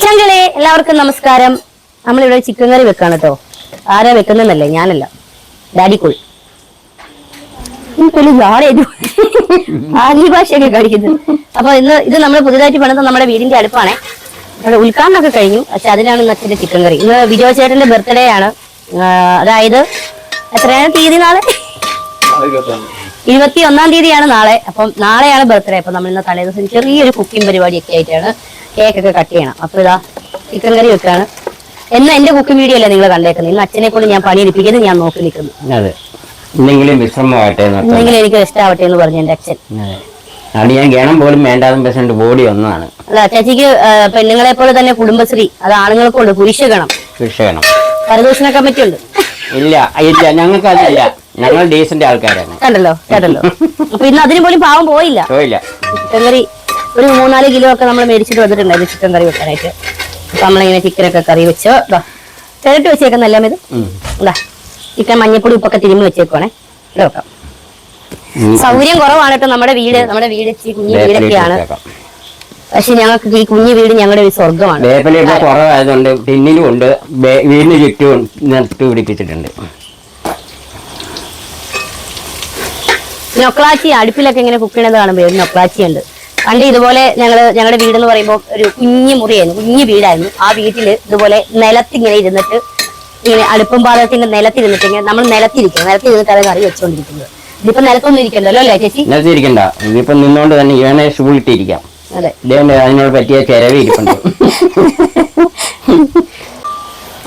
ചങ്കളെ എല്ലാവർക്കും നമസ്കാരം. നമ്മളിവിടെ ചിക്കൻ കറി വെക്കാണ് കേട്ടോ ആരാ വെക്കുന്നല്ലേ ഞാനല്ല. ഡാഡി കുൾ എനിക്കൊരു ജാടേതു ആംഗ്യ ഭാഷയൊക്കെ കഴിക്കുന്നത് അപ്പൊ ഇന്ന് ഇത് നമ്മൾ പുതിയതായിട്ട് പണിത നമ്മുടെ വീടിന്റെ അടുപ്പാണേ. നമ്മുടെ ഉദ്ഘാടനമൊക്കെ കഴിഞ്ഞു. പക്ഷെ അതിനാണ് ഇന്ന് അച്ഛന്റെ ചിക്കൻ കറി ഇന്ന് വിജയ ചേട്ടന്റെ ബർത്ത്ഡേ ആണ്. അതായത് എത്രയാണ് തീയതി നാളെ? ഇരുപത്തി ഒന്നാം തീയതിയാണ് നാളെ. അപ്പം നാളെയാണ് ബർത്ത്ഡേ. അപ്പൊ നമ്മൾ ഇന്ന് തലേ ദിവസം ചെറിയൊരു കുക്കിംഗ് പരിപാടിയൊക്കെ ആയിട്ടാണ് കേക്ക് ഒക്കെ കട്ട് ചെയ്യണം. അപ്പൊ ഇതാ ചിക്കൻ കറി വെക്കാണ്. എന്ന് എന്റെ കുക്കിംഗ് വീഡിയോ അല്ലേ നിങ്ങൾ കണ്ടേക്കുന്നത്? ഇന്ന് അച്ഛനെ കൊണ്ട് ഞാൻ പണി എടുപ്പിക്കുന്നത് ഞാൻ നോക്കി നിൽക്കുന്നു. എന്തെങ്കിലും. എന്തെങ്കിലും എനിക്ക് ഇഷ്ടാവട്ടെ എന്ന് പറഞ്ഞു എന്റെ അച്ഛൻ. ഞാൻ ഗണം പോലും വേണ്ടാതും ബോഡി ഒന്നാണ്. അല്ല ചേച്ചിക്ക് പെണ്ണുങ്ങളെ പോലെ തന്നെ കുടുംബശ്രീ അത് ആണുങ്ങൾക്കുണ്ട് ഉണ്ട്. പുരുഷകണം പുരുഷകണം പരദൂഷണ കമ്മിറ്റി ഉണ്ട്. ഇല്ല ഇല്ല ഞങ്ങൾക്ക് അതില്ല ഞങ്ങൾ ഡീസന്റ് ആൾക്കാരാണ്. കണ്ടല്ലോ കേട്ടല്ലോ അപ്പൊ ഇന്ന് അതിന് പോലും പാവം പോയില്ല. പോയില്ല. ഒരു മൂന്നാൽ കിലോ ഒക്കെ നമ്മൾ മേടിച്ചിട്ട് വന്നിട്ടുണ്ടായിരുന്നു ചിക്കൻ കറി വെക്കാനായിട്ട്. അപ്പൊ നമ്മളിങ്ങനെ ചിക്കനൊക്കെ കറി വെച്ചോ ഇതാ ചിരട്ട് വെച്ചേക്കുന്നല്ല ഇത്. ഉം. ഇതാ ചിക്കൻ മഞ്ഞപ്പൊടി ഉപ്പൊക്കെ തിരുമ്മി വെച്ചേക്കുവാണേ. ഇവിടെ വെക്കാം. സൗകര്യം കുറവാണ് കേട്ടോ നമ്മുടെ വീട്. നമ്മുടെ വീട് കുഞ്ഞു വീടൊക്കെയാണ്. പക്ഷെ ഞങ്ങൾക്ക് ഈ കുഞ്ഞു വീട് ഞങ്ങളുടെ ഒരു സ്വർഗമാണ് വേപ്പില ഇപ്പൊ കുറവായതുകൊണ്ട് ടിന്നിലും ഉണ്ട്. വീടിന് ചുറ്റും നട്ടു പിടിപ്പിച്ചിട്ടുണ്ട്. നൊക്ലാച്ചി അടുപ്പിലൊക്കെ ഇങ്ങനെ കുക്ക് ചെയ്യണത് കാണുമ്പോൾ നൊക്ലാച്ചി ഉണ്ട്. പണ്ട് ഇതുപോലെ ഞങ്ങൾ ഞങ്ങളുടെ വീട് എന്ന് പറയുമ്പോൾ ഒരു കുഞ്ഞു മുറിയായിരുന്നു കുഞ്ഞു വീടായിരുന്നു. ആ വീട്ടിൽ ഇതുപോലെ നിലത്തിങ്ങനെ ഇരുന്നിട്ട് ഇങ്ങനെ അടുപ്പം പാത്രത്തിന്റെ നിലത്തിരുന്നിട്ട് ഇങ്ങനെ നമ്മൾ നിലത്തിരിക്കും. അത് കറി വെച്ചുകൊണ്ടിരിക്കുന്നത് ഇതിപ്പോ നിലത്തൊന്നും ഇരിക്കണ്ടല്ലോ അല്ലേ ചേച്ചി? നിലത്തിരിക്കണ്ട. ഇതിപ്പോ നിന്നോണ്ട് തന്നെ ഇവനെ ഷൂളിട്ടിരിക്കാം അതെ. ഇതേണ്ട അതിനോട് പറ്റിയ ചെരവ് ഇരിപ്പുണ്ട്.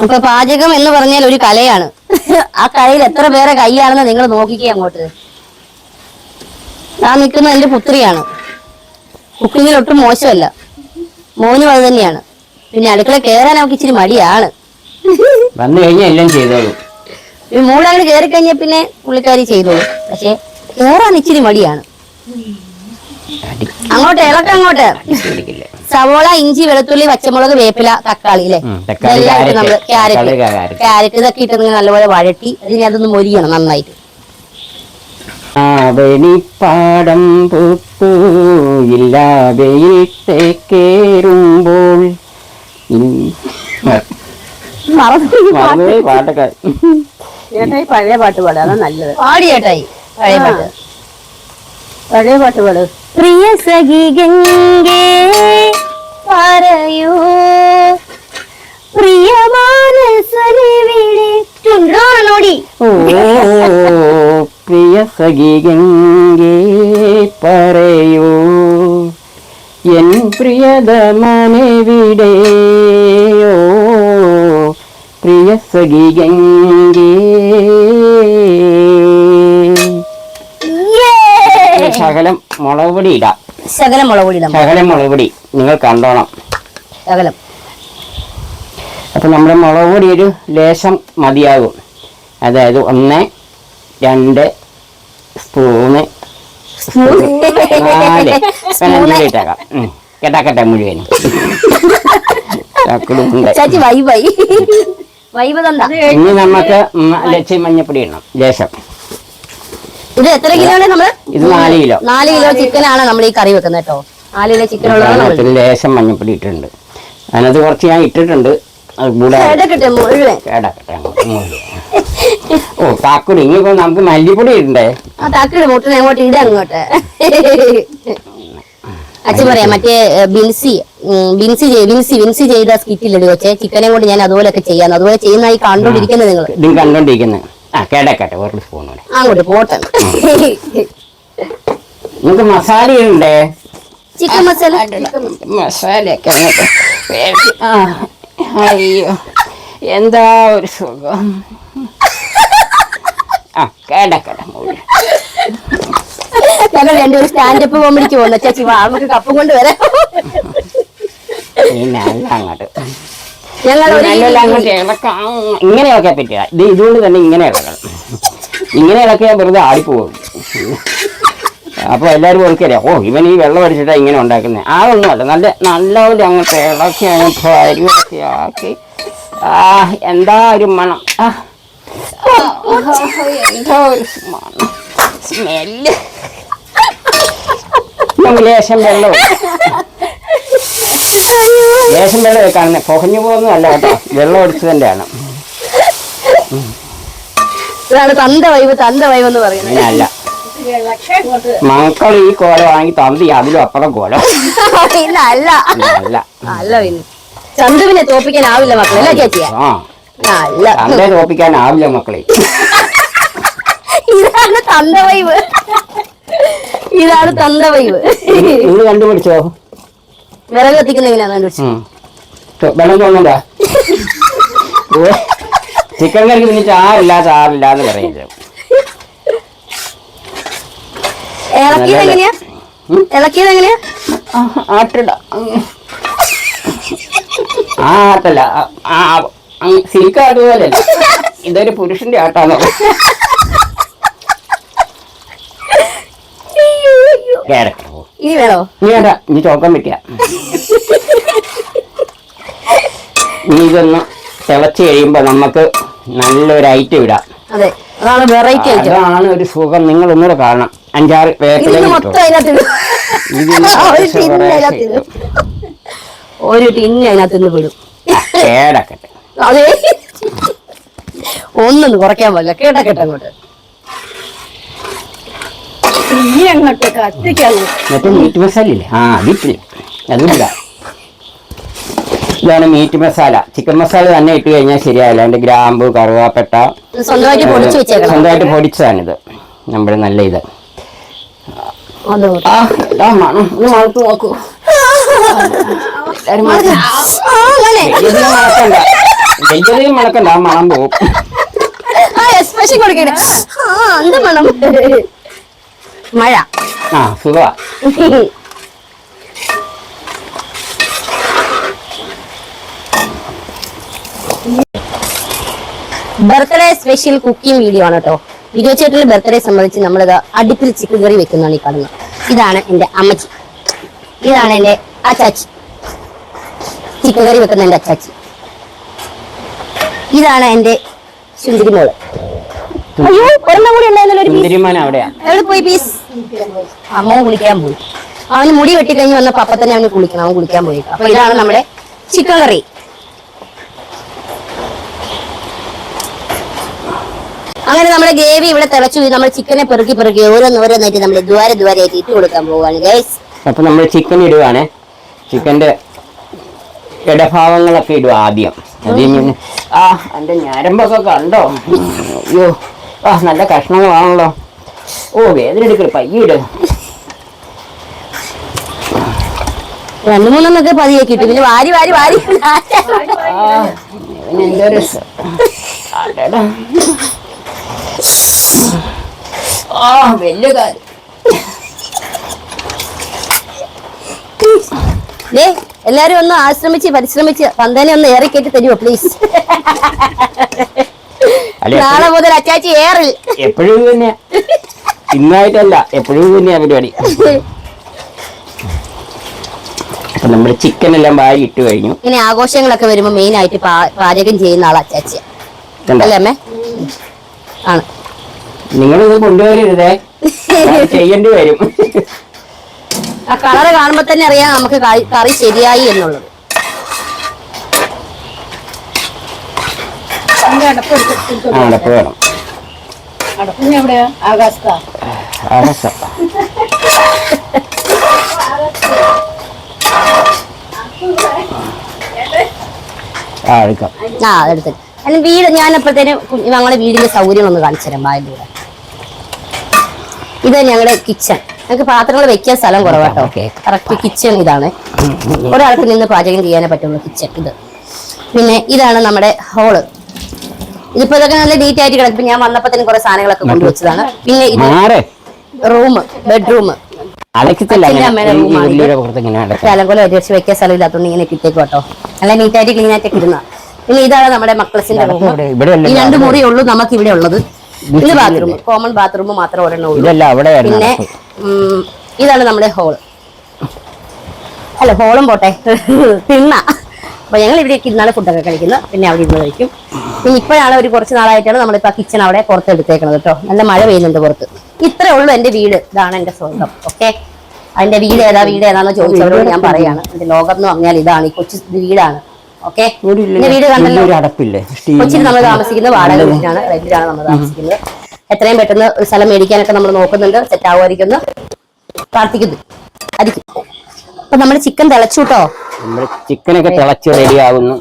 അപ്പൊ പാചകം എന്ന് പറഞ്ഞാൽ ഒരു കലയാണ്. ആ കലയിൽ എത്ര പേരെ കൈയാണെന്ന് നിങ്ങൾ നോക്കിക്കേ അങ്ങോട്ട്. ഞാൻ നിൽക്കുന്ന എന്റെ പുത്രിയാണ്. കുക്കിങ്ങിൽ ഒട്ടും മോശമല്ല. മോനും അത് തന്നെയാണ്. പിന്നെ അടുക്കള കയറാൻ അവൾക്ക് ഇച്ചിരി മടിയാണ്. വന്നു കഴിഞ്ഞാൽ എല്ലാം ചെയ്തോളൂ. ഈ മൂളങ്ങ് കയറി കഴിഞ്ഞാൽ പിന്നെ പുള്ളിക്കാരി ചെയ്തോളൂ. പക്ഷെ കേറാൻ ഇച്ചിരി മടിയാണ്. അങ്ങോട്ട് ഇളക്കം അങ്ങോട്ട്. സവോള ഇഞ്ചി വെളുത്തുള്ളി പച്ചമുളക് വേപ്പില തക്കാളി അല്ലേ ഇതെല്ലാം നമ്മൾ ക്യാരറ്റ്. ക്യാരറ്റ്. ഇതൊക്കെ ഇട്ട് നിങ്ങൾ നല്ലപോലെ വഴട്ടി അതിനെ അതൊന്ന് മൊരിയണം നന്നായിട്ട്. ആവണിപ്പാടം പൂപ്പൂയില്ലാതെയിൽ തേക്കേറുമ്പോൾ. മറന്നു പാട്ടൊക്കെ. ചേട്ടായി പഴയ പാട്ട് പാടുക അതാ നല്ലത്. പാടി ചേട്ടായി പഴയ പാട്ട്. പഴയ പാട്ട് പാട്. പ്രിയ സഖി ഗംഗേ പറയൂ. പ്രിയ മാനസനെ വിളിച്ചുണ്ടോടി ഓ. പ്രിയ സഖി ഗംഗേ പറയൂ. എൻ പ്രിയതമനെവിടെയോ പ്രിയ സഖി ഗംഗേ ശകലം മുളക് പൊടി ഇടാം. ശകലം മുളക് പൊടി ശകലം മുളക് പൊടി നിങ്ങൾ കണ്ടോണം. ശകലം. അപ്പൊ നമ്മുടെ മുളക് പൊടി ഒരു ലേശം മതിയാകും. അതായത് ഒന്ന് രണ്ട് സ്പൂണ്. നാല്. ഇട്ടേക്കാം. കെട്ടാക്കട്ടെ ചക്കുടുണ്ട്. ചേച്ചി വൈ വൈ. വൈബ് തന്ത ഇനി നമുക്ക് ലച്ചി മഞ്ഞപ്പൊടി ഇടണം. ലേശം. ഇത് എത്ര കിലോ ആണ് നമ്മൾ? ഇത് നാല് കിലോ. നാല് കിലോ ചിക്കനാണ് നമ്മൾ ഈ കറി വെക്കുന്നത് കേട്ടോ. നാല് കിലോ ചിക്കൻ അതിനകത്ത് ലേശം മഞ്ഞപ്പൊടി ഇട്ടിട്ടുണ്ട്. അതിനകത്ത് കുറച്ച് ഞാൻ ഇട്ടിട്ടുണ്ട്. അത് കൂടെ എടുക്കട്ടെ മുഴുവൻ? കേടാക്കട്ടെ മുഴുവൻ. ഓ കാക്കുടി ഇനിയിപ്പോ നമുക്ക് മല്ലിപ്പൊടി ഇടണ്ടേ? ആ താക്കിട് മുട്ടിനെ അങ്ങോട്ട് ഇട അങ്ങോട്ട്. അച്ഛൻ പറയാം മറ്റേ ബിൻസി ബിൻസി ചെയ്- ബിൻസി ബിൻസി ചെയ്ത സ്കിറ്റിലിടുക കൊച്ചെ. ചിക്കനെ കൊണ്ട് ഞാൻ അതുപോലെയൊക്കെ ചെയ്യാന്ന്. അതുപോലെ ചെയ്യുന്നതായി കണ്ടോണ്ടിരിക്കുന്നത് നിങ്ങൾ. ഇതും കണ്ടോണ്ടിരിക്കുന്നത് ആ കേടാക്കട്ടെ ഒരു സ്പൂൺ അങ്ങോട്ട് പോട്ടെ. നമുക്ക് മസാല ഉണ്ടേ ചിക്കൻ മസാല? വേവി. ആ, അയ്യോ. എന്താ ഒരു സുഖം? ആ കേട കേട മൂടി ഞങ്ങൾ രണ്ടുപേരും സ്റ്റാൻഡപ്പ് കോമഡിക്ക് പോകുന്ന. ചേച്ചി വാ നമുക്ക് കപ്പും കൊണ്ട് വരാം. അങ്ങോട്ട്. ഞങ്ങൾ അങ്ങോട്ട് ഇളക്കാം. ഇത് ഇതുകൊണ്ട് തന്നെ ഇങ്ങനെ ഇളക്കണം. ഇങ്ങനെ ഇളക്കിയാൽ വെറുതെ ആടിപ്പോകും അപ്പൊ എല്ലാരും ഓർക്കറിയാം ഓ ഇവൻ ഈ വെള്ളം അടിച്ചിട്ടാ ഇങ്ങനെ ഉണ്ടാക്കുന്നത് അതൊന്നുമല്ല നല്ല നല്ലപോലെ അങ്ങോട്ട് ഇളക്കി അങ്ങോട്ട് പരുവൊക്കെ ആക്കി. ആ എന്താ ഒരു മണം. ആ. എന്താ ഒരു മണം. സ്മെല്ല്. നമുക്ക് ലേശം വെള്ളം. ലേശം വെള്ളം കാണുന്നത് പുകഞ്ഞു പോകുന്നതല്ല കേട്ടോ. വെള്ളം ഒടിച്ചതിന്റെയാണ് ഇതാണ് തന്ത വൈവ് തന്ത വൈവ് എന്ന് പറയുന്നത്. അല്ല. മക്കൾ ഈ കോല വാങ്ങി തന്തി അതിലും അപ്പുറം കോലം. ഇല്ല അല്ല. അല്ല. അല്ല പിന്നെ. ചന്തുവിനെ തോപ്പിക്കാനാവില്ല മക്കളെ അല്ല ചേച്ചിയാ ആ. അല്ല തന്തയെ തോപ്പിക്കാനാവില്ല മക്കളെ. ഇതാണ് തന്ത വൈവ് ഇതാണ് തന്ത വൈവ് നിങ്ങൾ കണ്ടുപിടിച്ചോ? വിറക് കത്തിക്കുന്നെങ്കിലാണ് കണ്ടുപിടിച്ചു വെള്ളം തോന്നണ്ട ചിക്കൻ കറിക്ക് പിന്നെ ചാറില്ല ചാറില്ല എന്ന് പറയുന്നത് ഇളക്കിയത് എങ്ങനെയാ? ഇളക്കിയത് എങ്ങനെയാ? ആട്ടിട. ആ ആട്ടല്ല ആ സിൽക്ക് അതുപോലെ ഇതൊരു പുരുഷന്റെ ആട്ടാണോ കേരക്ക ഇനി വേണോ? നീ വേണ്ട. നീ ചോക്കം വെക്കുക നീ ഇതൊന്ന് തിളച്ച് കഴിയുമ്പോ നമുക്ക് നല്ലൊരു ഐറ്റം ഇടാം. അതെ. അതാണ് വെറൈറ്റി ഐറ്റം. അതാണ് ഒരു സുഖം. നിങ്ങൾ ഒന്നുകൂടെ കാണണം. അഞ്ചാറ് ഇതിന് പേർക്കിലും മൊത്തം അതിനകത്ത് ഇടും. ഇതിന് ഒരു ടിന്ന് അതിനകത്ത് നിന്ന് വിടും. കേടക്കട്ടെ. അതെ. ഒന്നൊന്ന് കുറയ്ക്കാൻ പറ്റില്ല കേടക്കട്ടെ അങ്ങോട്ട്. ഈ അങ്ങോട്ട് കത്തിക്കാൻ മറ്റേ മീറ്റ് മസാല ഇല്ലേ? ആ അതിട്ടില്ല അതുമില്ല ഇതാണ് മീറ്റ് മസാല ചിക്കൻ മസാല തന്നെ ഇട്ട് കഴിഞ്ഞാൽ ശരിയായില്ല അതിന്റെ ഗ്രാമ്പു കറുവാപ്പട്ട സ്വന്തമായിട്ട് പൊടിച്ചു വെച്ചേക്കണം. സ്വന്തമായിട്ട് പൊടിച്ചതാണിത്. നമ്മുടെ നല്ല ഇതാ. മണം. ഒന്ന് മണത്ത് നോക്കൂ. എല്ലാരും മണക്കണ്ട ആ മണം പോകും ആ എക്സ്പ്രഷൻ കൊടുക്കണേ ആ എന്ത് മണം? മഴ. ആ സുഖമാ ബർത്ത്ഡേ സ്പെഷ്യൽ കുക്കിംഗ് വീഡിയോ ആണ് കേട്ടോ. ചേട്ടന്റെ ബർത്ത്ഡേ സംബന്ധിച്ച് നമ്മളിത് അടുപ്പിൽ ചിക്കൻ കറി വെക്കുന്നതാണ് ഈ കാണുന്നത്. ഇതാണ് എന്റെ അമ്മച്ചി. ഇതാണ് എന്റെ അച്ചാച്ചി ചിക്കൻ കറി വെക്കുന്ന എന്റെ അച്ചാച്ചി. ഇതാണ് എന്റെ സുന്ദരി മോൾ. അയ്യോ ഒരെണ്ണം കൂടി ഉണ്ടായിരുന്നല്ലോ ഒരു പീസ് സുന്ദരിമാൻ അവിടെയാ. എവിടെ പോയി പീസ് അമ്മ കുളിക്കാൻ പോയി. അവന് മുടി വെട്ടിക്കഴിഞ്ഞ് വന്നപ്പോ അപ്പൊ തന്നെ അവന് കുളിക്കണം അവൻ കുളിക്കാൻ പോയി. അപ്പൊ ഇതാണ് നമ്മുടെ ചിക്കൻ കറി. അങ്ങനെ നമ്മുടെ ഗ്രേവി ഇവിടെ തിളച്ചു നമ്മൾ ചിക്കനെ പെറുക്കി പെറുക്കി ഓരോന്ന് ഓരോന്നായിട്ട് നമ്മൾ ദ്വാര ദ്വാരയായിട്ട് ഇട്ട് കൊടുക്കാൻ ഗൈസ് അപ്പൊ നമ്മൾ ചിക്കൻ ഇടുവാണ്. ചിക്കന്റെ ഇടഭാഗങ്ങളൊക്കെ ഇടും ആദ്യം. ആദ്യം ആ എന്റെ ഞാരമ്പൊക്കെ കണ്ടോ? അയ്യോ. ആ നല്ല കഷ്ണങ്ങളാണല്ലോ. ഓ വേദന എടുക്കൽ പയ്യിട് രണ്ടു മൂന്നെണ്ണൊക്കെ പതിയെ കിട്ടും പിന്നെ വാരി വാരി വാരി. എന്തൊരു. ആ വലിയ കാര്യം. ദേ എല്ലാരും ഒന്ന് ആശ്രമിച്ച് പരിശ്രമിച്ച് പന്തനെ ഒന്ന് ഏറി കയറ്റി തരുമോ പ്ലീസ് നാളെ മുതൽ അച്ചാച്ചി ഏറിൽ. എപ്പോഴും തന്നെയാ. ഇന്നായിട്ടല്ല എപ്പോഴും തന്നെയാ പരിപാടി. അപ്പൊ ചിക്കൻ എല്ലാം വാരി ഇട്ട് കഴിഞ്ഞു. ഇനി ആഘോഷങ്ങളൊക്കെ വരുമ്പോ മെയിൻ ആയിട്ട് പാചകം ചെയ്യുന്ന അച്ചാച്ചി. ഇതുണ്ടോ? അല്ലേ അമ്മേ? ആണ്. നിങ്ങളിത് കൊണ്ടുവരരുതേ. ചെയ്യേണ്ടി വരും. ആ കളറ് കാണുമ്പോ തന്നെ അറിയാം നമുക്ക് കറി- കറി ശരിയായി എന്നുള്ളത്. അതിന്റെ അടപ്പെടുത്തിട്ട് ആ അടപ്പ് വേണം. അടപ്പിന് എവിടെയാ? ആകാശത്താ? ആകാശം. ആ എടുക്കാം. ആ അതെടുത്തിട്ട് അതിന് വീട് ഞാൻ അപ്പോഴത്തേനും ഞങ്ങളുടെ വീടിന്റെ സൗകര്യം ഒന്ന് കാണിച്ചു തരാം ബാലിലൂടെ ഇത് ഞങ്ങളുടെ കിച്ചൺ ഞങ്ങൾക്ക് പാത്രങ്ങൾ വെക്കാൻ സ്ഥലം കുറവാട്ടോ. കറക്റ്റ് കിച്ചൺ ഇതാണ്. ഒരാൾക്ക് നിന്ന് പാചകം ചെയ്യാനേ പറ്റുള്ളൂ കിച്ചൺ ഇത്. പിന്നെ ഇതാണ് നമ്മുടെ ഹോൾ ഇതിപ്പോ ഇതൊക്കെ നല്ല നീറ്റ് ആയിട്ട് കിടക്കും. ഞാൻ വന്നപ്പോ തന്നെ കുറെ സാധനങ്ങളൊക്കെ കൊണ്ടുവച്ചതാണ് പിന്നെ ഇത് റൂം ബെഡ്റൂം അലങ്കോലം വെക്കാൻ സ്ഥലം ഇല്ലാത്തതുകൊണ്ട് ഇങ്ങനെ കിട്ടേക്ക് കേട്ടോ നല്ല നീറ്റായിട്ട് ക്ലീൻ ആയിട്ട് ഇരുന്ന. പിന്നെ ഇതാണ് നമ്മുടെ മക്കളസിന്റെ റൂം ഈ രണ്ട് മുറിയുള്ളൂ നമുക്ക് ഇവിടെ ഉള്ളത്. ഇത് ബാത്റൂം കോമൺ ബാത്റൂം മാത്രം ഒരെണ്ണം ഉള്ളൂ. പിന്നെ ഇതാണ് നമ്മുടെ ഹോൾ അല്ല ഹോളും പോട്ടെ. തിണ്ണ അപ്പൊ ഞങ്ങൾ ഇവിടെ ഇരുന്നാണ് ഫുഡൊക്കെ കഴിക്കുന്നത് പിന്നെ അവിടെ ഇരുന്ന് കഴിക്കും. പിന്നെ ഇപ്പോഴാണ് ഒരു കുറച്ച് നാളായിട്ടാണ് നമ്മളിപ്പോ കിച്ചൺ അവിടെ പുറത്ത് എടുത്തേക്കുന്നത് കേട്ടോ. നല്ല മഴ പെയ്യുന്നുണ്ട് പുറത്ത്. ഇത്രേ ഉള്ളൂ എന്റെ വീട്. ഇതാണ് എന്റെ സ്വർഗം. ഓക്കെ? അതിന്റെ വീട് ഏതാ വീട് ഏതാന്ന് ചോദിച്ചവരോട് ഞാൻ പറയാണ്. എന്റെ ലോകം എന്ന് പറഞ്ഞാൽ ഇതാണ്. ഈ കൊച്ചു വീടാണ്. ഓക്കെ? വീട് കണ്ടല്ലോ. കൊച്ചിയിൽ നമ്മൾ താമസിക്കുന്നത് വാടക വീട്ടിലാണ്. റെന്റിലാണ് നമ്മൾ താമസിക്കുന്നത്. എത്രയും പെട്ടെന്ന് ഒരു സ്ഥലം മേടിക്കാനൊക്കെ നമ്മൾ നോക്കുന്നുണ്ട്. സെറ്റ് ആവുമായിരിക്കുന്നു. പ്രാർത്ഥിക്കുന്നു. അപ്പൊ നമ്മൾ ചിക്കൻ തിളച്ചു കേട്ടോ. ചിക്കനൊക്കെ തിളച്ച് റെഡിയാവുന്നു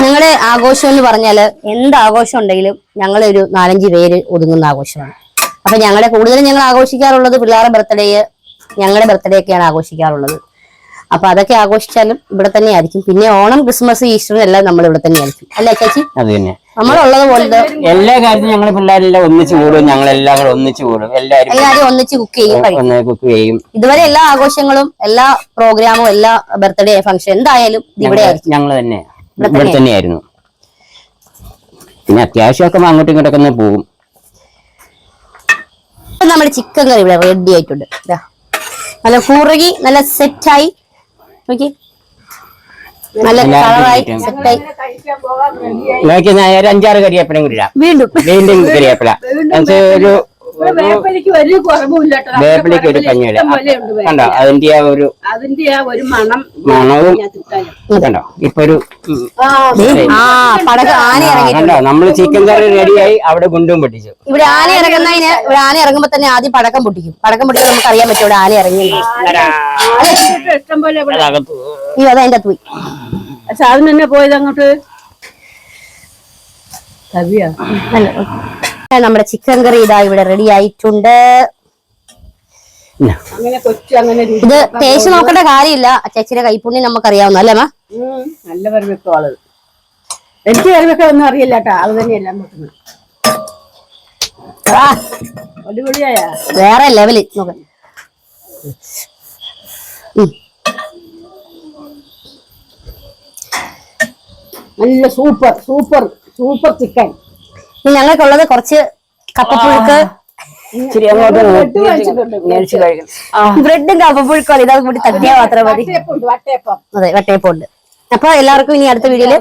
ഞങ്ങളുടെ ആഘോഷം എന്ന് പറഞ്ഞാൽ എന്ത് ആഘോഷം ഉണ്ടെങ്കിലും ഞങ്ങളൊരു ഒരു നാലഞ്ച് പേര് ഒതുങ്ങുന്ന ആഘോഷമാണ്. അപ്പൊ ഞങ്ങളുടെ കൂടുതലും ഞങ്ങൾ ആഘോഷിക്കാറുള്ളത് പിള്ളേരുടെ ബർത്ത്ഡേ ഞങ്ങളുടെ ബർത്ത്ഡേ ഒക്കെയാണ് ആഘോഷിക്കാറുള്ളത്. അപ്പൊ അതൊക്കെ ആഘോഷിച്ചാലും ഇവിടെ തന്നെ ആയിരിക്കും പിന്നെ ഓണം ക്രിസ്മസ് ഈസ്റ്റർ എല്ലാം നമ്മൾ ഇവിടെ തന്നെ ആയിരിക്കും അല്ലേ ചേച്ചി? അത് തന്നെ. നമ്മളുള്ളത് പോലത്തെ എല്ലാ കാര്യത്തിലും ഞങ്ങൾ പിള്ളേരെല്ലാം ഒന്നിച്ച് കൂടും. ഞങ്ങൾ എല്ലാം കൂടെ ഒന്നിച്ച് കൂടും. എല്ലാവരും എല്ലാവരും ഒന്നിച്ച് കുക്ക് ചെയ്യും കുക്ക് ചെയ്യും. ഇതുവരെ എല്ലാ ആഘോഷങ്ങളും എല്ലാ പ്രോഗ്രാമും എല്ലാ ബർത്ത്ഡേ ഫംഗ്ഷൻ എന്തായാലും ഇവിടെ ഞങ്ങൾ തന്നെ. ഇവിടെ തന്നെയായിരുന്നു. പിന്നെ അത്യാവശ്യമൊക്കെ അങ്ങോട്ടും ഇങ്ങോട്ടൊക്കെ ഒന്ന് പോകും. നമ്മുടെ ചിക്കൻ കറി ഇവിടെ റെഡി ആയിട്ടുണ്ട്. നല്ല കുറുകി നല്ല സെറ്റായി. നോക്കി. നല്ല കളറായി സെറ്റ് സെറ്റായി കഴിക്കാൻ പോകാൻ റെഡിയായി നോക്കി ഞാൻ ഒരു അഞ്ചാറ് കരിയേപ്പലയും കൂടി വീണ്ടും. വീണ്ടും കരിയേപ്പല. ഒരു വേപ്പലിക്ക് വലിയ. വേപ്പിലേക്ക് ഒരു വേപ്പില. കണ്ടോ? അതിന്റെ ആ ഒരു അതിന്റെ ആ ഒരു മണം മണവും. കണ്ടോ? ഇപ്പൊ ഒരു കണ്ടോ? നമ്മൾ ചിക്കൻ കറി റെഡിയായി അവിടെ ഗുണ്ടും പൊട്ടിച്ചു. ഇവിടെ ആന ഇറങ്ങുന്നതിന് ഇവിടെ ആന ഇറങ്ങുമ്പോ തന്നെ ആദ്യം പടക്കം പൊട്ടിക്കും. പടക്കം പൊട്ടിക്കാൻ നമുക്ക് അറിയാൻ പറ്റും ഇവിടെ ആന ഇറങ്ങി ഇഷ്ടം പോലെ. ഈ അതാ അതിന്റെ പോയി സാധനം തന്നെ പോയത് അങ്ങോട്ട്. കവിയാ. നമ്മുടെ ചിക്കൻ കറി ഇതാ ഇവിടെ റെഡി ആയിട്ടുണ്ട്. ഇത് ടേസ്റ്റ് നോക്കേണ്ട കാര്യമില്ല. ചേച്ചിയുടെ നമുക്ക് നമുക്കറിയാവുന്ന അല്ലേ മാ? നല്ല ആൾ എനിക്ക് ഒന്നും അറിയില്ല കേട്ടോ. തന്നെയെല്ലാം വേറെ ലെവൽ നോക്ക. നല്ല സൂപ്പർ സൂപ്പർ സൂപ്പർ ചിക്കൻ. ഞങ്ങൾക്കുള്ളത് കുറച്ച് കപ്പപ്പുഴുക്ക് ബ്രെഡ് കപ്പപ്പുഴുക്കും ഇതാ കൂടി തട്ടിയാൽ മാത്രം മതി. അതെ വട്ടയപ്പുണ്ട്. അപ്പൊ എല്ലാവർക്കും ഇനി അടുത്ത വീഡിയോയിൽ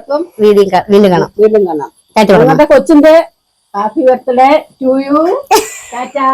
വീണ്ടും വീണ്ടും കാണാം. വീണ്ടും കാണാം. ടാറ്റ പറഞ്ഞു കൊച്ചിന്റെ happy birthday to you tata